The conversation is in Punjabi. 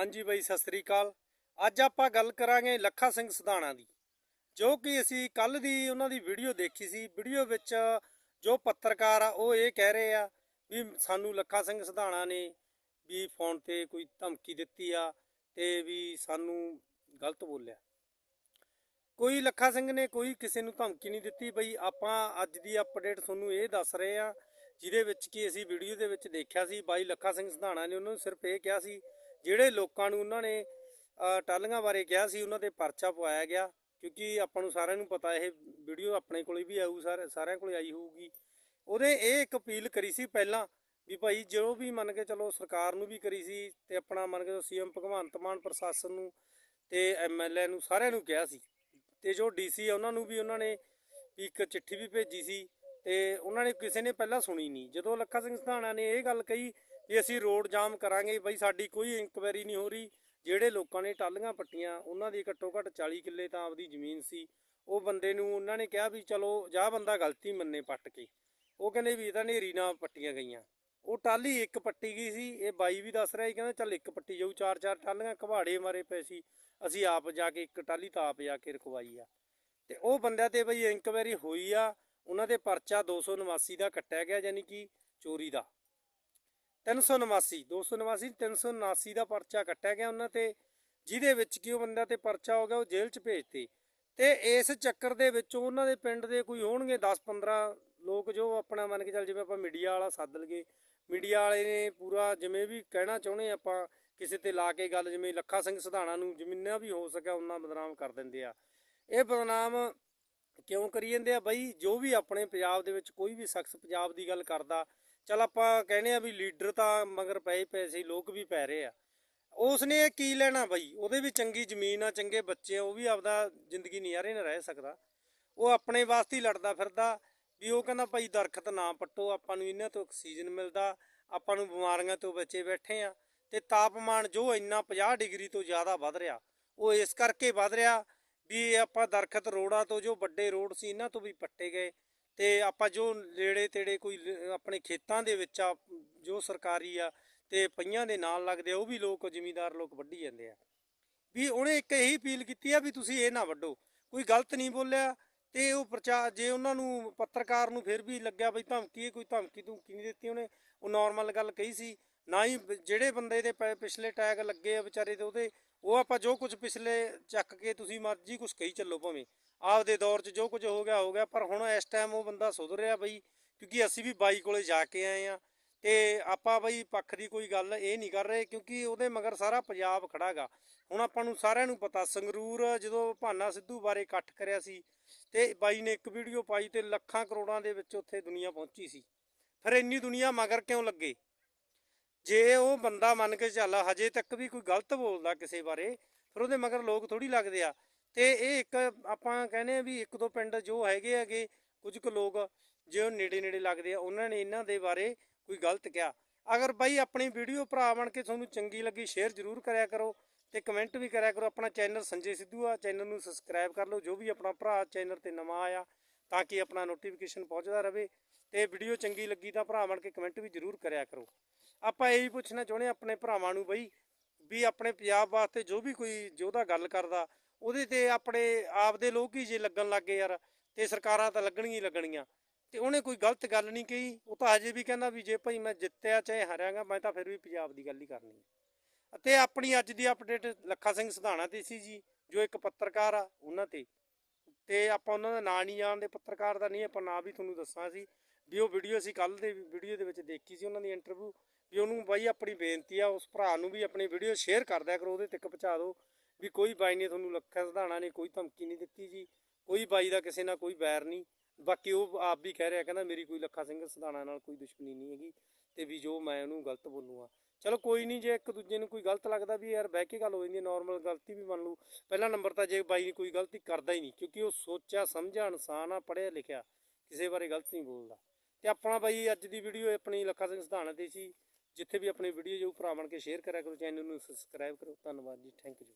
ਹਾਂਜੀ ਬਾਈ, ਸਤਿ ਸ੍ਰੀ ਅਕਾਲ। ਅੱਜ ਆਪਾਂ ਗੱਲ ਕਰਾਂਗੇ ਲੱਖਾ ਸਿੰਘ ਸਧਾਣਾ ਦੀ, ਜੋ ਕਿ ਅਸੀਂ ਕੱਲ ਦੀ ਉਹਨਾਂ ਦੀ ਵੀਡੀਓ ਦੇਖੀ ਸੀ। ਵੀਡੀਓ ਵਿੱਚ ਜੋ ਪੱਤਰਕਾਰ ਆ, ਉਹ ਇਹ ਕਹਿ ਰਹੇ ਆ ਵੀ ਸਾਨੂੰ ਲੱਖਾ ਸਿੰਘ ਸਧਾਣਾ ਨੇ ਵੀ ਫੋਨ ਤੇ ਕੋਈ ਧਮਕੀ ਦਿੱਤੀ ਆ ਤੇ ਵੀ ਸਾਨੂੰ ਗਲਤ ਬੋਲਿਆ। ਕੋਈ ਲੱਖਾ ਸਿੰਘ ਨੇ ਕੋਈ ਕਿਸੇ ਨੂੰ ਧਮਕੀ ਨਹੀਂ ਦਿੱਤੀ ਬਈ। ਆਪਾਂ ਅੱਜ ਦੀ ਅਪਡੇਟ ਤੁਹਾਨੂੰ ਇਹ ਦੱਸ ਰਹੇ ਆ, ਜਿਹਦੇ ਵਿੱਚ ਕਿ ਅਸੀਂ ਵੀਡੀਓ ਦੇ ਵਿੱਚ ਦੇਖਿਆ ਸੀ, ਬਾਈ ਲੱਖਾ ਸਿੰਘ ਸਧਾਣਾ ਨੇ ਉਹਨਾਂ ਨੂੰ ਸਿਰਫ ਇਹ ਕਿਹਾ ਸੀ ਜਿਹੜੇ ਲੋਕਾਂ ਨੂੰ ਉਹਨਾਂ ਨੇ ਅ, ਟਾਲੀਆਂ ਬਾਰੇ ਕਿਹਾ ਸੀ ਉਹਨਾਂ ਤੇ ਪਰਚਾ ਪਵਾਇਆ ਗਿਆ। ਕਿਉਂਕਿ ਆਪਾਂ ਨੂੰ ਸਾਰਿਆਂ ਨੂੰ ਪਤਾ ਇਹ ਵੀਡੀਓ ਆਪਣੇ ਕੋਲੇ ਵੀ ਆਊ ਸਾਰੇ ਸਾਰਿਆਂ ਕੋਲੇ ਆਈ ਹੋਊਗੀ। ਉਹਦੇ ਇਹ ਇੱਕ ਅਪੀਲ ਕਰੀ ਸੀ ਪਹਿਲਾਂ ਵੀ ਭਾਈ ਜੋ ਵੀ ਮੰਨ ਕੇ ਚਲੋ ਸਰਕਾਰ ਨੂੰ ਵੀ ਕਰੀ ਸੀ ਤੇ ਆਪਣਾ ਮੰਨ ਕੇ ਸੀਐਮ ਭਗਵੰਤ ਮਾਨ ਪ੍ਰਸ਼ਾਸਨ ਨੂੰ ਤੇ ਐਮਐਲਏ ਨੂੰ ਸਾਰਿਆਂ ਨੂੰ ਕਿਹਾ ਸੀ। ਤੇ ਜੋ ਡੀਸੀ ਆ ਉਹਨਾਂ ਨੂੰ ਵੀ ਉਹਨਾਂ ਨੇ ਇੱਕ ਚਿੱਠੀ ਵੀ ਭੇਜੀ ਸੀ ਤੇ ਉਹਨਾਂ ਨੇ ਕਿਸੇ ਨੇ ਪਹਿਲਾਂ ਸੁਣੀ ਨਹੀਂ। ਜਦੋਂ ਲੱਖਾ ਸਿੰਘ ਸਧਾਣਾ ਨੇ ਇਹ ਗੱਲ ਕਹੀ ਵੀ ਅਸੀਂ ਰੋਡ ਜਾਮ ਕਰਾਂਗੇ, ਬਈ ਸਾਡੀ ਕੋਈ ਇਨਕੁਆਇਰੀ ਨਹੀਂ ਹੋ ਰਹੀ, ਜਿਹੜੇ ਲੋਕਾਂ ਨੇ ਟਾਲੀਆਂ ਪੱਟੀਆਂ, ਉਹਨਾਂ ਦੀ ਘੱਟੋ ਘੱਟ 40 ਕਿੱਲੇ ਤਾਂ ਆਪਦੀ ਜ਼ਮੀਨ ਸੀ। ਉਹ ਬੰਦੇ ਨੂੰ ਉਹਨਾਂ ਨੇ ਕਿਹਾ ਵੀ ਚਲੋ ਜਾ ਬੰਦਾ ਗਲਤੀ ਮੰਨੇ ਪੱਟ ਕੇ। ਉਹ ਕਹਿੰਦੇ ਵੀ ਇਹ ਤਾਂ ਨੇਰੀ ਨਾਲ ਪੱਟੀਆਂ ਗਈਆਂ। ਉਹ ਟਾਲੀ ਇੱਕ ਪੱਟੀ ਗਈ ਸੀ, ਇਹ ਬਾਈ ਵੀ ਦੱਸ ਰਿਹਾ ਸੀ, ਕਹਿੰਦਾ ਚੱਲ ਇੱਕ ਪੱਟੀ ਜਾਊ, ਚਾਰ ਚਾਰ ਟਾਲੀਆਂ ਘਵਾੜੇ ਮਾਰੇ ਪਏ ਸੀ। ਅਸੀਂ ਆਪ ਜਾ ਕੇ ਇੱਕ ਟਾਲੀ ਤਾਂ ਆਪ ਜਾ ਕੇ ਰਖਵਾਈ ਆ। ਤੇ ਉਹ ਬੰਦਿਆਂ ਤੇ ਬਈ ਇਨਕੁਆਇਰੀ ਹੋਈ ਆ ਉਹਨਾਂ ਦੇ ਪਰਚਾ 289 ਦਾ ਕੱਟਿਆ ਗਿਆ ਯਾਨੀ ਕਿ ਚੋਰੀ ਦਾ। 389 289 379 ਦਾ ਪਰਚਾ ਕੱਟਿਆ ਗਿਆ ਉਹਨਾਂ ਤੇ, ਜਿਹਦੇ ਵਿੱਚ ਕਿ ਉਹ ਬੰਦਾ ਤੇ ਪਰਚਾ ਹੋ ਗਿਆ, ਉਹ ਜੇਲ੍ਹ 'ਚ ਭੇਜਤੇ। ਤੇ ਇਸ ਚੱਕਰ ਦੇ ਵਿੱਚ ਉਹਨਾਂ ਦੇ ਪਿੰਡ ਦੇ ਕੋਈ ਹੋਣਗੇ 10-15 ਲੋਕ ਜੋ ਆਪਣਾ ਮੰਨ ਕੇ ਚੱਲ ਜਿਵੇਂ ਆਪਾਂ ਮੀਡੀਆ ਵਾਲਾ ਸੱਦ ਲਈਏ, ਮੀਡੀਆ ਵਾਲੇ ਨੇ ਪੂਰਾ ਜਿਵੇਂ ਵੀ ਕਹਿਣਾ ਚਾਹੁੰਦੇ ਆਪਾਂ, ਕਿਸੇ ਤੇ ਲਾ ਕੇ ਗੱਲ ਜਿਵੇਂ ਲੱਖਾ ਸਿੰਘ ਸਧਾਣਾ ਨੂੰ ਜਿੰਨਾ ਵੀ ਹੋ ਸਕਿਆ ਉਹਨਾਂ ਬਦਨਾਮ ਕਰ ਦਿੰਦੇ ਆ। ਇਹ ਬਦਨਾਮ ਕਿਉਂ ਕਰੀ ਜਾਂਦੇ ਆ ਬਈ? ਜੋ ਵੀ ਆਪਣੇ ਪੰਜਾਬ ਦੇ ਵਿੱਚ ਕੋਈ ਵੀ ਸ਼ਖਸ ਪੰਜਾਬ ਦੀ ਗੱਲ ਕਰਦਾ, ਚਲ ਆਪਾਂ ਕਹਿੰਦੇ ਆ ਵੀ ਲੀਡਰ ਤਾਂ ਮਗਰ ਪਏ ਪਏ ਸੀ ਲੋਕ ਵੀ ਪੈ ਰਹੇ ਆ। ਉਸ ਨੇ ਇਹ ਕੀ ਲੈਣਾ ਬਈ? ਉਹਦੇ ਵੀ ਚੰਗੀ ਜ਼ਮੀਨ ਆ, ਚੰਗੇ ਬੱਚੇ ਆ, ਉਹ ਵੀ ਆਪਦਾ ਜ਼ਿੰਦਗੀ ਨਜ਼ਾਰੇ ਨਾ ਰਹਿ ਸਕਦਾ। ਉਹ ਆਪਣੇ ਵਾਸਤੇ ਹੀ ਲੜਦਾ ਫਿਰਦਾ, ਵੀ ਉਹ ਕਹਿੰਦਾ ਭਾਈ ਦਰਖਤ ਨਾ ਪੱਟੋ, ਆਪਾਂ ਨੂੰ ਇਹਨਾਂ ਤੋਂ ਆਕਸੀਜਨ ਮਿਲਦਾ, ਆਪਾਂ ਨੂੰ ਬਿਮਾਰੀਆਂ ਤੋਂ ਬਚੇ ਬੈਠੇ ਆ। ਤੇ ਤਾਪਮਾਨ ਜੋ ਇੰਨਾ 50 ਡਿਗਰੀ ਤੋਂ ਜ਼ਿਆਦਾ ਵੱਧ ਰਿਹਾ, ਉਹ ਇਸ ਕਰਕੇ ਵੱਧ ਰਿਹਾ ਵੀ ਇਹ ਆਪਾਂ ਦਰਖਤ ਰੋੜਾਂ ਤੋਂ ਜੋ ਵੱਡੇ ਰੋਡ ਸੀ ਇਹਨਾਂ ਤੋਂ ਵੀ ਪੱਟੇ ਗਏ। ਤੇ ਆਪਾਂ ਜੋ ਨੇੜੇ ਤੇੜੇ ਕੋਈ ਆਪਣੇ ਖੇਤਾਂ ਦੇ ਵਿੱਚ ਆ ਜੋ ਸਰਕਾਰੀ ਆ ਤੇ ਪਈਆਂ ਦੇ ਨਾਲ ਲੱਗਦੇ ਆ ਉਹ ਵੀ ਲੋਕ ਜ਼ਿਮੀਂਦਾਰ ਲੋਕ ਵੱਢੀ ਜਾਂਦੇ ਆ। ਵੀ ਉਹਨੇ ਇੱਕ ਇਹੀ ਅਪੀਲ ਕੀਤੀ ਆ ਵੀ ਤੁਸੀਂ ਇਹ ਨਾ ਵੱਢੋ। ਕੋਈ ਗਲਤ ਨਹੀਂ ਬੋਲਿਆ ਤੇ ਉਹ ਪ੍ਰਚਾਰ ਜੇ ਉਹਨਾਂ ਨੂੰ ਪੱਤਰਕਾਰ ਨੂੰ ਫਿਰ ਵੀ ਲੱਗਿਆ ਬਈ ਧਮਕੀ ਹੈ, ਕੋਈ ਧਮਕੀ ਧਮਕੀ ਨਹੀਂ ਦਿੱਤੀ ਉਹਨੇ ਉਹ ਨਾਰਮਲ ਗੱਲ ਕਹੀ ਸੀ। ਨਾ ਹੀ ਜਿਹੜੇ ਬੰਦੇ ਦੇ ਪਿਛਲੇ ਟੈਗ ਲੱਗੇ ਆ ਵਿਚਾਰੇ ਤੇ ਉਹਦੇ ਉਹ ਆਪਾਂ ਜੋ ਕੁਝ ਪਿਛਲੇ ਚੱਕ ਕੇ ਤੁਸੀਂ ਮਰਜ਼ੀ ਕੁਝ ਕਹੀ ਚੱਲੋ ਭਾਵੇਂ। ਆਪਦੇ ਦੌਰ 'ਚ ਜੋ ਕੁਝ ਹੋ ਗਿਆ ਹੋ ਗਿਆ, ਪਰ ਹੁਣ ਇਸ ਟਾਈਮ ਉਹ ਬੰਦਾ ਸੁਧਰ ਰਿਹਾ ਬਈ, ਕਿਉਂਕਿ ਅਸੀਂ ਵੀ ਬਾਈ ਕੋਲੇ ਜਾ ਕੇ ਆਏ ਆ ਤੇ ਆਪਾਂ ਬਈ ਪੱਖ ਦੀ ਕੋਈ ਗੱਲ ਇਹ ਨਹੀਂ ਕਰ ਰਹੇ ਕਿਉਂਕਿ ਉਹਦੇ ਮਗਰ ਸਾਰਾ ਪੰਜਾਬ ਖੜਾਗਾ ਹੁਣ ਆਪਾਂ ਨੂੰ ਸਾਰਿਆਂ ਨੂੰ ਪਤਾ, ਸੰਗਰੂਰ ਜਦੋਂ ਭਾਨਾ ਸਿੱਧੂ ਬਾਰੇ ਇਕੱਠ ਕਰਿਆ ਸੀ ਤੇ ਬਾਈ ਨੇ ਇੱਕ ਵੀਡੀਓ ਪਾਈ ਤੇ ਲੱਖਾਂ ਕਰੋੜਾਂ ਦੇ ਵਿੱਚ ਉੱਥੇ ਦੁਨੀਆ ਪਹੁੰਚੀ ਸੀ। ਫਿਰ ਇੰਨੀ ਦੁਨੀਆ ਮਗਰ ਕਿਉਂ ਲੱਗੇ? ਜੇ ਉਹ ਬੰਦਾ ਮੰਨ ਕੇ ਚੱਲ, ਹਜੇ ਤੱਕ ਵੀ ਕੋਈ ਗਲਤ ਬੋਲਦਾ ਕਿਸੇ ਬਾਰੇ, ਫਿਰ ਉਹਦੇ ਮਗਰ ਲੋਕ ਥੋੜੀ ਲੱਗਦੇ ਆ। ਤੇ ਇਹ ਇੱਕ ਆਪਾਂ ਕਹਿੰਦੇ ਆ ਵੀ ਇੱਕ ਦੋ ਪਿੰਡ ਜੋ ਹੈਗੇ ਹੈਗੇ, ਕੁਝ ਕੁ ਲੋਕ ਜੇ ਉਹ ਨੇੜੇ ਨੇੜੇ ਲੱਗਦੇ ਆ, ਉਹਨਾਂ ਨੇ ਇਹਨਾਂ ਦੇ ਬਾਰੇ ਕੋਈ ਗਲਤ ਕਿਹਾ। ਅਗਰ ਬਾਈ ਆਪਣੀ ਵੀਡੀਓ ਭਰਾ ਬਣ ਕੇ ਤੁਹਾਨੂੰ ਚੰਗੀ ਲੱਗੀ, ਸ਼ੇਅਰ ਜ਼ਰੂਰ ਕਰਿਆ ਕਰੋ ਤੇ ਕਮੈਂਟ ਵੀ ਕਰਿਆ ਕਰੋ। ਆਪਣਾ ਚੈਨਲ ਸੰਜੇ ਸਿੱਧੂ ਆ, ਚੈਨਲ ਨੂੰ ਸਬਸਕ੍ਰਾਈਬ ਕਰ ਲਓ, ਜੋ ਵੀ ਆਪਣਾ ਭਰਾ ਚੈਨਲ ਤੇ ਨਵਾਂ ਆਇਆ, ਤਾਂ ਕਿ ਆਪਣਾ ਨੋਟੀਫਿਕੇਸ਼ਨ ਪਹੁੰਚਦਾ ਰਹੇ ਤੇ ਵੀਡੀਓ ਚੰਗੀ ਲੱਗੀ ਤਾਂ ਭਰਾ ਬਣ ਕੇ ਕਮੈਂਟ ਵੀ ਜ਼ਰੂਰ ਕਰਿਆ ਕਰੋ। ਆਪਾਂ ਇਹ ਹੀ ਪੁੱਛਣਾ ਚਾਹੁੰਦੇ ਹਾਂ ਆਪਣੇ ਭਰਾਵਾਂ ਨੂੰ ਬਈ, ਵੀ ਆਪਣੇ ਪੰਜਾਬ ਵਾਸਤੇ ਜੋ ਵੀ ਕੋਈ ਜਿਹਦਾ ਗੱਲ ਕਰਦਾ, ਉਹਦੇ ਤੇ ਆਪਣੇ ਆਪ ਦੇ ਲੋਕ ਹੀ ਜੇ ਲੱਗਣ ਲੱਗੇ ਯਾਰ, ਤੇ ਸਰਕਾਰਾਂ ਤਾਂ ਲੱਗਣਗੀਆਂ ਹੀ ਲੱਗਣਗੀਆਂ ਤੇ ਉਹਨੇ ਕੋਈ ਗਲਤ ਗੱਲ ਨਹੀਂ ਕਹੀ, ਉਹ ਤਾਂ ਹਜੇ ਵੀ ਕਹਿੰਦਾ ਵੀ ਜੇ ਭਾਈ ਮੈਂ ਜਿੱਤਿਆ ਚਾਹੇ ਹਾਰਿਆਗਾ, ਮੈਂ ਤਾਂ ਫਿਰ ਵੀ ਪੰਜਾਬ ਦੀ ਗੱਲ ਹੀ ਕਰਨੀ ਹੈ। ਅਤੇ ਆਪਣੀ ਅੱਜ ਦੀ ਅਪਡੇਟ ਲੱਖਾ ਸਿੰਘ ਸਧਾਣਾ ਤੇ ਸੀ ਜੀ, ਜੋ ਇੱਕ ਪੱਤਰਕਾਰ ਆ ਉਹਨਾਂ ਤੇ। ਤੇ ਆਪਾਂ ਉਹਨਾਂ ਦਾ ਨਾਂ ਨਹੀਂ ਜਾਣਦੇ, ਪੱਤਰਕਾਰ ਦਾ ਨਹੀਂ, ਆਪਾਂ ਨਾਂ ਵੀ ਤੁਹਾਨੂੰ ਦੱਸਾਂ ਸੀ। ਵੀ ਉਹ ਵੀਡੀਓ ਅਸੀਂ ਕੱਲ ਦੇ ਵੀਡੀਓ ਦੇ ਵਿੱਚ ਦੇਖੀ ਸੀ ਉਹਨਾਂ ਦੀ ਇੰਟਰਵਿਊ ਵੀ ਉਹਨੂੰ ਬਾਈ ਆਪਣੀ ਬੇਨਤੀ ਆ, ਉਸ ਭਰਾ ਨੂੰ ਵੀ ਆਪਣੀ ਵੀਡੀਓ ਸ਼ੇਅਰ ਕਰ ਦਿਆ ਕਰੋ, ਉਹਦੇ ਤੱਕ ਪਹੁੰਚਾ ਦਿਓ ਵੀ ਕੋਈ ਬਾਈ ਨੇ ਤੁਹਾਨੂੰ ਲੱਖਾਂ ਸਧਾਣਾ ਨੇ ਕੋਈ ਧਮਕੀ ਨਹੀਂ ਦਿੱਤੀ ਜੀ, ਕੋਈ ਬਾਈ ਦਾ ਕਿਸੇ ਨਾਲ ਕੋਈ ਵੈਰ ਨਹੀਂ। ਬਾਕੀ ਉਹ ਆਪ ਵੀ ਕਹਿ ਰਿਹਾ, ਕਹਿੰਦਾ ਮੇਰੀ ਕੋਈ ਲੱਖਾ ਸਿੰਘ ਸਧਾਣਾ ਨਾਲ ਕੋਈ ਦੁਸ਼ਮਣੀ ਨਹੀਂ ਹੈਗੀ ਤੇ ਵੀ ਜੋ ਮੈਂ ਉਹਨੂੰ ਗਲਤ ਬੋਲੂਗਾ ਚਲੋ ਕੋਈ ਨਹੀਂ, ਜੇ ਇੱਕ ਦੂਜੇ ਨੂੰ ਕੋਈ ਗਲਤ ਲੱਗਦਾ ਵੀ ਯਾਰ ਬਹਿ ਕੇ ਗੱਲ ਹੋ ਜਾਂਦੀ ਹੈ ਨਾਰਮਲ ਗਲਤੀ ਵੀ ਮੰਨ ਲਓ। ਪਹਿਲਾ ਨੰਬਰ ਤਾਂ ਜੇ ਬਾਈ ਨੇ ਕੋਈ ਗਲਤੀ ਕਰਦਾ ਹੀ ਨਹੀਂ, ਕਿਉਂਕਿ ਉਹ ਸੋਚਿਆ, ਸਮਝਿਆ, ਇਨਸਾਨ ਆ, ਪੜ੍ਹਿਆ ਲਿਖਿਆ, ਕਿਸੇ ਬਾਰੇ ਗਲਤ ਨਹੀਂ ਬੋਲਦਾ। ਤੇ ਆਪਣਾ ਬਾਈ ਅੱਜ ਦੀ ਵੀਡੀਓ ਆਪਣੀ ਲੱਖਾ ਸਿੰਘ ਸਧਾਣਾ ਤੇ ਸੀ। ਜਿੱਥੇ ਵੀ ਆਪਣੀ ਵੀਡੀਓ ਜੋ ਭਰਾ ਬਣ ਕੇ ਸ਼ੇਅਰ ਕਰਿਆ ਕਰੋ ਚੈਨਲ ਨੂੰ ਸਬਸਕ੍ਰਾਈਬ ਕਰੋ। ਧੰਨਵਾਦ ਜੀ ਥੈਂਕ ਯੂ